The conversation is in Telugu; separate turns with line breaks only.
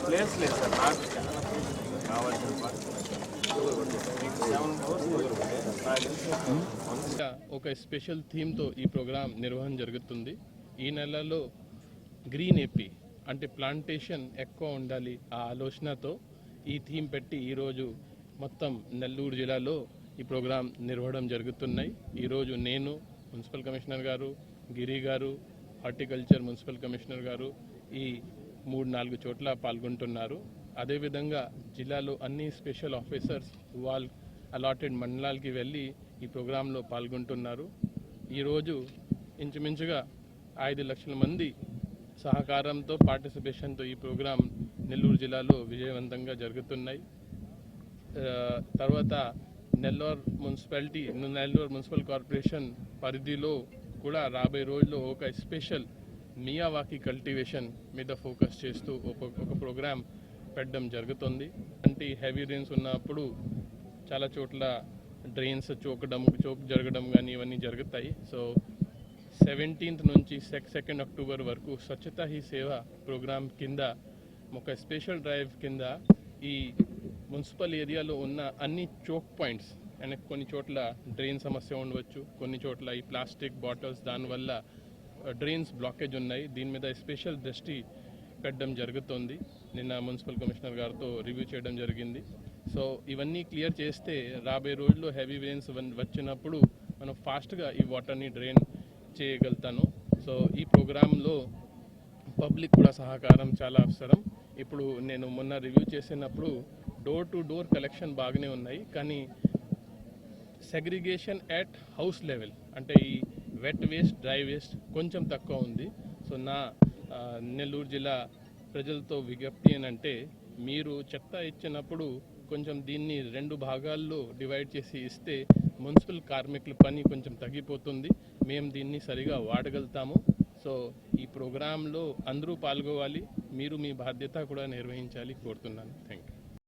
ప్లేస్ లేదు సార్ నాకు చాలా కావాల్సిన
ఒక స్పెషల్ థీమ్తో ఈ ప్రోగ్రాం నిర్వహణ జరుగుతుంది. ఈ నెలలో గ్రీన్ ఏపీ అంటే ప్లాంటేషన్ ఎక్కువ ఉండాలి ఆ ఆలోచనతో ఈ థీమ్ పెట్టి ఈరోజు మొత్తం నెల్లూరు జిల్లాలో ఈ ప్రోగ్రాం నిర్వహడం జరుగుతున్నాయి. ఈరోజు నేను మున్సిపల్ కమిషనర్ గారు గిరి గారు హార్టికల్చర్ మున్సిపల్ కమిషనర్ గారు ఈ మూడు నాలుగు చోట్ల పాల్గొంటున్నారు. అదేవిధంగా జిల్లాలో అన్ని స్పెషల్ ఆఫీసర్స్ వాళ్ళ అలాటెడ్ మండలాలకి వెళ్ళి ఈ ప్రోగ్రాంలో పాల్గొంటున్నారు. ఈరోజు ఇంచుమించుగా ఐదు లక్షల మంది సహకారంతో పార్టిసిపేషన్తో ఈ ప్రోగ్రాం నెల్లూరు జిల్లాలో విజయవంతంగా జరుగుతున్నాయి. తర్వాత Nellore municipality Nellore municipal corporation పరిధిలో కూడా రాబోయే రోజుల్లో ఒక స్పెషల్ మియావాకి కల్టివేషన్ మీద ఫోకస్ చేస్తూ ఒక ఒక ప్రోగ్రామ్ పెట్టడం జరుగుతుంది. అంటే హెవీ రెయిన్స్ ఉన్నప్పుడు చాలా చోట్ల డ్రైన్స్ చోకడం చోక్ జరగడం కానీ ఇవన్నీ జరుగుతాయి. సో సెవెంటీన్త్ నుంచి సెక్ సెకండ్ అక్టోబర్ వరకు స్వచ్ఛత హీ సేవ ప్రోగ్రామ్ కింద ఒక స్పెషల్ డ్రైవ్ కింద ఈ మున్సిపల్ ఏరియాలో ఉన్న అన్ని చోక్ పాయింట్స్ అండ్ కొన్ని చోట్ల డ్రైన్ సమస్య ఉండవచ్చు కొన్ని చోట్ల ఈ ప్లాస్టిక్ బాటిల్స్ దానివల్ల డ్రైన్స్ బ్లాకేజ్ ఉన్నాయి. దీని మీద స్పెషల్ దృష్టి పెట్టడం జరుగుతుంది. నిన్న మున్సిపల్ కమిషనర్ గారితో రివ్యూ చేయడం జరిగింది. సో ఇవన్నీ క్లియర్ చేస్తే రాబోయే రోజుల్లో హెవీ రెయిన్స్ వచ్చినప్పుడు మనం ఫాస్ట్గా ఈ వాటర్ని డ్రైన్ చేయగలుగుతాను. సో ఈ ప్రోగ్రాంలో పబ్లిక్ కూడా సహకారం చాలా అవసరం. ఇప్పుడు నేను మొన్న రివ్యూ చేసినప్పుడు డోర్ టు డోర్ కలెక్షన్ బాగానే ఉన్నాయి కానీ సెగ్రిగేషన్ ఎట్ హౌస్ లెవెల్ అంటే ఈ వెట్ వేస్ట్ డ్రై వేస్ట్ కొంచెం తక్కువ ఉంది. సో నా నెల్లూరు జిల్లా ప్రజలతో విజ్ఞప్తి ఏంటంటే మీరు చెత్త ఇచ్చినప్పుడు కొంచెం దీన్ని రెండు భాగాల్లో డివైడ్ చేసి ఇస్తే మున్సిపల్ కార్మికుల పని కొంచెం తగ్గిపోతుంది. మేము దీన్ని సరిగా వాడగలుగుతాము. సో ఈ ప్రోగ్రాంలో అందరూ పాల్గొవాలి. మీరు మీ బాధ్యత కూడా నిర్వహించాలి కోరుతున్నాను. Thank you